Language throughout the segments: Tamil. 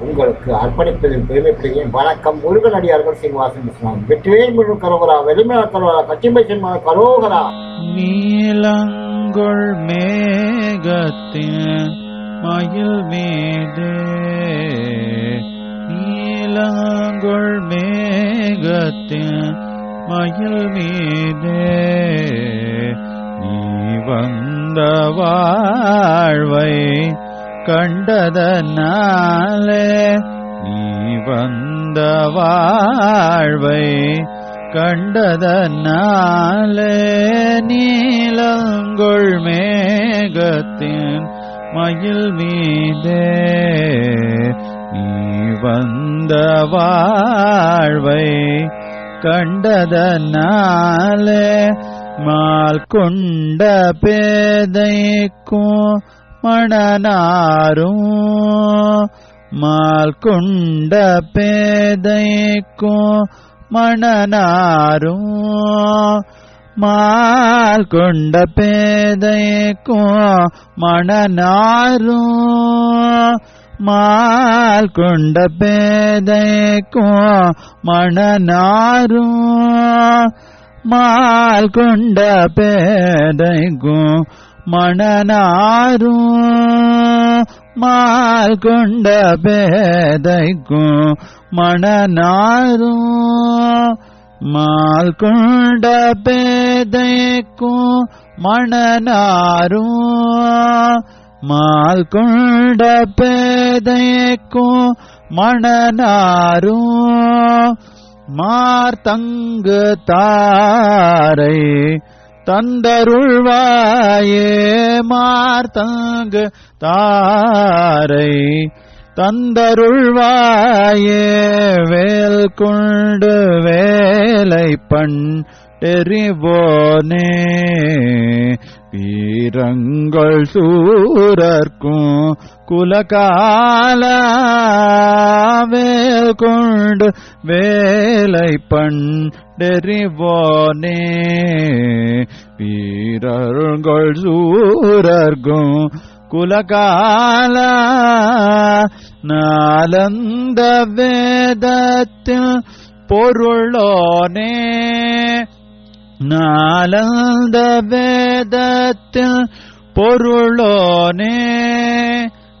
உங்களுக்கு அர்ப்பணிப்பதில் பெருமைப்படுகிறேன் வணக்கம் முருகனடியார்கள் சீனிவாசன் இஸ்லாம் வெற்றிவேல் முழு கரோகரா வெளிமல கரோகரா கச்சிம்பை சின்மா கரோகரா. நீலங்கொள் மேகத்தின் மயில் மீதே நீலங்கொள் மேகத்தின் மயில் மீதே நீ வந்த வாழ்வை கண்டதனாலே நீ வந்த வாழ்வை கண்டதனாலே நீலங்கொள் மேகத்தின் மயில் மீதே நீ வந்த வாழ்வை கண்டதனாலே மால் கொண்ட பேதைக்கும் மடனாரும் மால்குண்ட பேதைக்கும் மணனாரும் மால்குண்ட பேதைக்கும் மணனாரும் மால்குண்ட பேதைக்கும் மணனாரும் மால்குண்ட பேதைக்கும் மணனாரும் மால் கொண்ட பேதைக்கும் மணனாரும் மால் கொண்ட பேதைக்கும் மணனாரும் மால் கொண்ட பேதைக்கும் மணனாரும் மார்த்தங்கு தாரை தந்தருள்வாயே மார்த்தங்கு தாரை. தந்தருள்வாயே வேல் கொண்டு வேலை பண் எறிவோனே. வீரங்கள் சூரர்க்கும் குலகாலவேல் கொண்டு வேலை பண்டெறிவோனே. வீரர்கள் சூரர்க்கும் குலகால நாலந்த வேதத்தில் பொருளோனே. நாலந்த வேதத்தில் பொருளோனே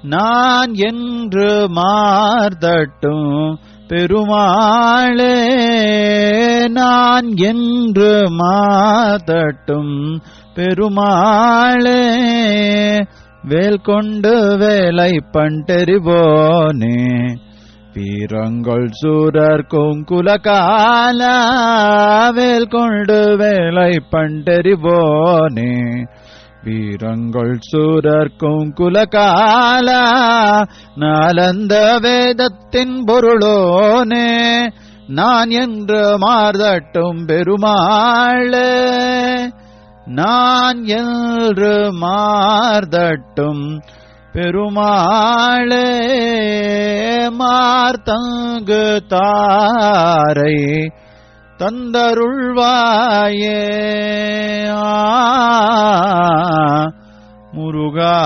நான் என்று மார்தட்டும் பெருமாளே நான் என்று மாதட்டும் பெருமாளே வேல் கொண்டு வேலை பண்டெறிவோனே பீரங்கள் சூரர் குங்குலகால வேல் கொண்டு வேலை பண்டறிவோனே. வீரங்கள் சூரர் குங்குலகால நாலந்த வேதத்தின் பொருளோனே. நான் என்று மார்தட்டும் பெருமாளே. நான் என்று மார்தட்டும் பெருமாளே மார்த்தங்கு தாரை தந்தருள்வாயே. முருகா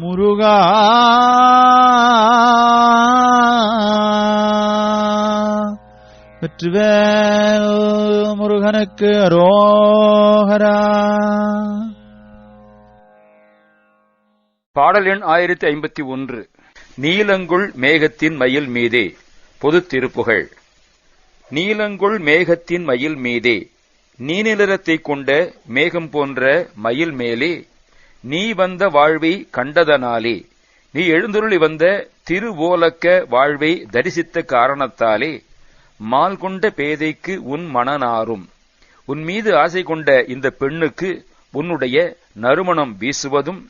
முருகா. வெற்றிவேல் முருகனுக்கு அரோகரா. பாடல் எண் ஆயிரத்தி ஐம்பத்தி ஒன்று. நீலங்குள் மேகத்தின் மயில் மீதே. பொது திருப்புகழ். நீலங்குள் மேகத்தின் மயில் மீதே. நீநிலத்தை கொண்ட மேகம் போன்ற மயில் மேலே. நீ வந்த வாழ்வை கண்டதனாலே. நீ எழுந்துருளி வந்த திருவோலக்க வாழ்வை தரிசித்த காரணத்தாலே. மால் கொண்ட பேதைக்கு உன் மனநாரும் உன் மீது ஆசை கொண்ட இந்த பெண்ணுக்கு உன்னுடைய நறுமணம் வீசுவதும்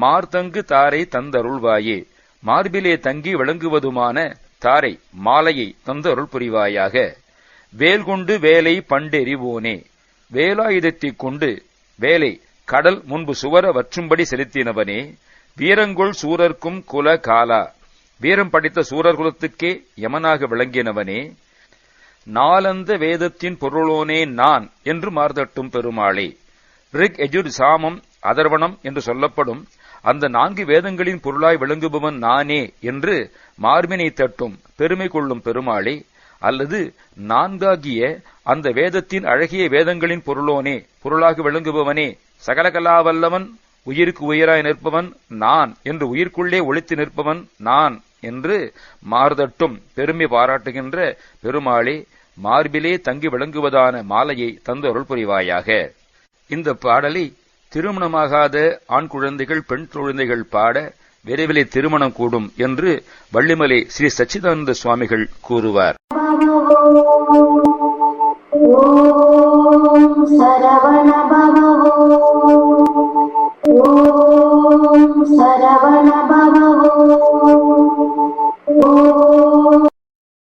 மார்தங்கு தாரை தந்தருள்வாயே. மார்பிலே தங்கி விளங்குவதுமான தாரை மாலையை தந்தருள் புரிவாயாக. வேல்கொண்டு வேலை பண்டெறிவோனே. வேலாயுதத்தைக் கொண்டு வேலை கடல் முன்பு சுவர வற்றும்படி செலுத்தினவனே. வீரங்கொள் சூரர்க்கும் குல காலா. வீரம் படித்த சூரர்குலத்துக்கே யமனாக விளங்கினவனே. நாலந்த வேதத்தின் பொருளோனே நான் என்று மார்தட்டும் பெருமாளே. ரிக் எஜுர் சாமம் அதர்வணம் என்று சொல்லப்படும் அந்த நான்கு வேதங்களின் பொருளாய் விளங்குபவன் நானே என்று மார்பினை தட்டும் பெருமை கொள்ளும் பெருமாளே அல்லது நான்காகிய அந்த வேதத்தின் அழகிய வேதங்களின் பொருளோனே பொருளாக விளங்குபவனே சகலகலாவல்லவன் உயிருக்கு உயிராய் நிற்பவன் நான் என்று உயிர்க்குள்ளே ஒழித்து நிற்பவன் நான் என்று மார்தட்டும் பெருமை பாராட்டுகின்ற பெருமாளே மார்பிலே தங்கி விளங்குவதான மாலையை தந்து அருள் புரிவாயாக. இந்த பாடலை திருமணமாகாத ஆண் குழந்தைகள் பெண் குழந்தைகள் பாட விரைவிலே திருமணம் கூடும் என்று வள்ளிமலை ஸ்ரீ சச்சிதானந்த சுவாமிகள் கூறுவார். சரவண